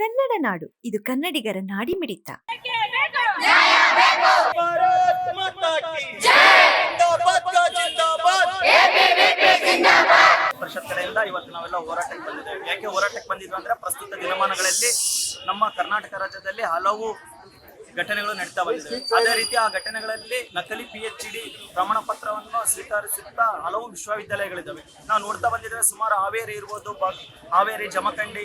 ಕನ್ನಡ ನಾಡು. ಇದು ಕನ್ನಡಿಗರ ನಾಡಿ ಮಿಡಿತ ಪರಿಷತ್ ಇವತ್ತು ನಾವೆಲ್ಲ ಹೋರಾಟಕ್ಕೆ ಬಂದಿದ್ದೇವೆ. ಯಾಕೆ ಹೋರಾಟಕ್ಕೆ ಬಂದಿದ್ದು ಅಂದ್ರೆ ಪ್ರಸ್ತುತ ದಿನಮಾನಗಳಲ್ಲಿ ನಮ್ಮ ಕರ್ನಾಟಕ ರಾಜ್ಯದಲ್ಲಿ ಹಲವು ಘಟನೆಗಳು ನಡೀತಾ ಬಂದಿದೆ. ಅದೇ ರೀತಿ ಆ ಘಟನೆಗಳಲ್ಲಿ ನಕಲಿ ಪಿ ಎಚ್ ಡಿ ಪ್ರಮಾಣ ಪತ್ರವನ್ನು ಸ್ವೀಕರಿಸುತ್ತಾ ಹಲವು ವಿಶ್ವವಿದ್ಯಾಲಯಗಳಿದ್ದಾವೆ. ನಾವು ನೋಡ್ತಾ ಬಂದಿದ್ದೇವೆ ಸುಮಾರು ಹಾವೇರಿ ಇರ್ಬೋದು ಹಾವೇರಿ, ಜಮಖಂಡಿ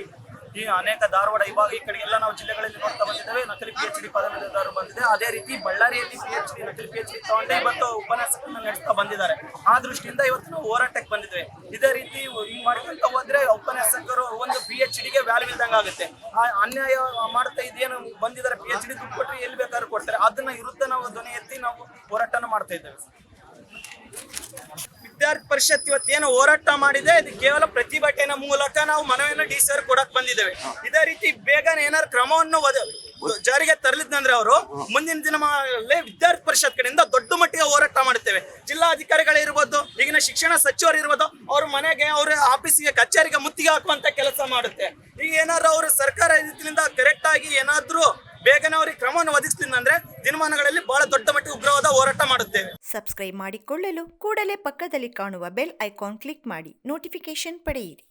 ಈ ಅನೇಕ ಧಾರವಾಡ ಇವಾಗ ಈ ಕಡೆ ಎಲ್ಲ ನಾವು ಜಿಲ್ಲೆಗಳಲ್ಲಿ ನೋಡ್ತಾ ಬಂದಿದ್ದೇವೆ. ನಕಲಿ ಪಿ ಎಚ್ ಡಿ ಪದವೀಧರರು ಬಂದಿದೆ. ಅದೇ ರೀತಿ ಬಳ್ಳಾರಿಯಲ್ಲಿ ಪಿ ಎಚ್ ಡಿ ನಕಲಿ ಪಿ ಎಚ್ ಡಿ ತಗೊಂಡೆ ಇವತ್ತು ಉಪನ್ಯಾಸಕರನ್ನ ನಡೆಸ್ತಾ ಬಂದಿದ್ದಾರೆ. ಆ ದೃಷ್ಟಿಯಿಂದ ಇವತ್ತು ನಾವು ಹೋರಾಟಕ್ಕೆ ಬಂದಿದ್ವಿ ಇದೇ ರೀತಿ ಹಿಂಗ್ ಮಾಡ್ಕೊಂತ ಹೋದ್ರೆ ಉಪನ್ಯಾಸಕರು ಒಂದು ಪಿ ಎಚ್ ಡಿಗೆ ವ್ಯಾಲ್ಯೂ ಇದ್ದಂಗೆ ಆಗುತ್ತೆ. ಆ ಅನ್ಯಾಯ ಮಾಡ್ತಾ ಇದೇನು ಬಂದಿದ್ದಾರೆ? ಪಿ ಎಚ್ ಡಿ ದುಡ್ಡು ಕೊಟ್ಟರೆ ಎಲ್ಲಿ ಬೇಕಾದ್ರೂ ಕೊಡ್ತಾರೆ. ಅದನ್ನ ವಿರುದ್ಧ ನಾವು ಧ್ವನಿ ಎತ್ತಿ ನಾವು ಹೋರಾಟನ ಮಾಡ್ತಾ ಇದ್ದೇವೆ. ವಿದ್ಯಾರ್ಥಿ ಪರಿಷತ್ ಇವತ್ತೇನು ಹೋರಾಟ ಮಾಡಿದೆ? ಇದು ಕೇವಲ ಪ್ರತಿಭಟನೆ ಮೂಲಕ ನಾವು ಮನವಿಯನ್ನು ಡಿ ಸರ್ ಕೊಡಕ್ ಬಂದಿದ್ದೇವೆ. ಇದೇ ರೀತಿ ಬೇಗನೆ ಏನಾದ್ರು ಕ್ರಮವನ್ನು ಜಾರಿಗೆ ತರಲಿದ್ದಂದ್ರೆ ಅವರು ಮುಂದಿನ ದಿನಮಾನಗಳಲ್ಲಿ ವಿದ್ಯಾರ್ಥಿ ಪರಿಷತ್ ಕಡೆಯಿಂದ ದೊಡ್ಡ ಮಟ್ಟಿಗೆ ಹೋರಾಟ ಮಾಡುತ್ತೇವೆ. ಜಿಲ್ಲಾಧಿಕಾರಿಗಳಿರ್ಬೋದು ಈಗಿನ ಶಿಕ್ಷಣ ಸಚಿವರು ಇರ್ಬೋದು, ಅವ್ರ ಮನೆಗೆ, ಅವ್ರ ಆಫೀಸಿಗೆ, ಕಚೇರಿಗೆ ಮುತ್ತಿಗೆ ಹಾಕುವಂತ ಕೆಲಸ ಮಾಡುತ್ತೆ. ಈಗ ಏನಾದ್ರು ಅವರು ಸರ್ಕಾರ ಕರೆಕ್ಟ್ ಆಗಿ ಏನಾದ್ರೂ ಬೇಗನೆ ಅವರಿಗೆ ಕ್ರಮವನ್ನು ಒದಗಿಸ್ತಿದ್ರೆ ದಿನಮಾನಗಳಲ್ಲಿ ಬಹಳ ದೊಡ್ಡ ಮಟ್ಟಿಗೆ ಉಗ್ರವಾದ ಹೋರಾಟ ಮಾಡುತ್ತೇವೆ. ಸಬ್ಸ್ಕ್ರೈಬ್ ಮಾಡಿಕೊಳ್ಳಲು ಕೂಡಲೇ ಪಕ್ಕದಲ್ಲಿ ಕಾಣುವ ಬೆಲ್ ಐಕಾನ್ ಕ್ಲಿಕ್ ಮಾಡಿ ನೋಟಿಫಿಕೇಶನ್ ಪಡೆಯಿರಿ.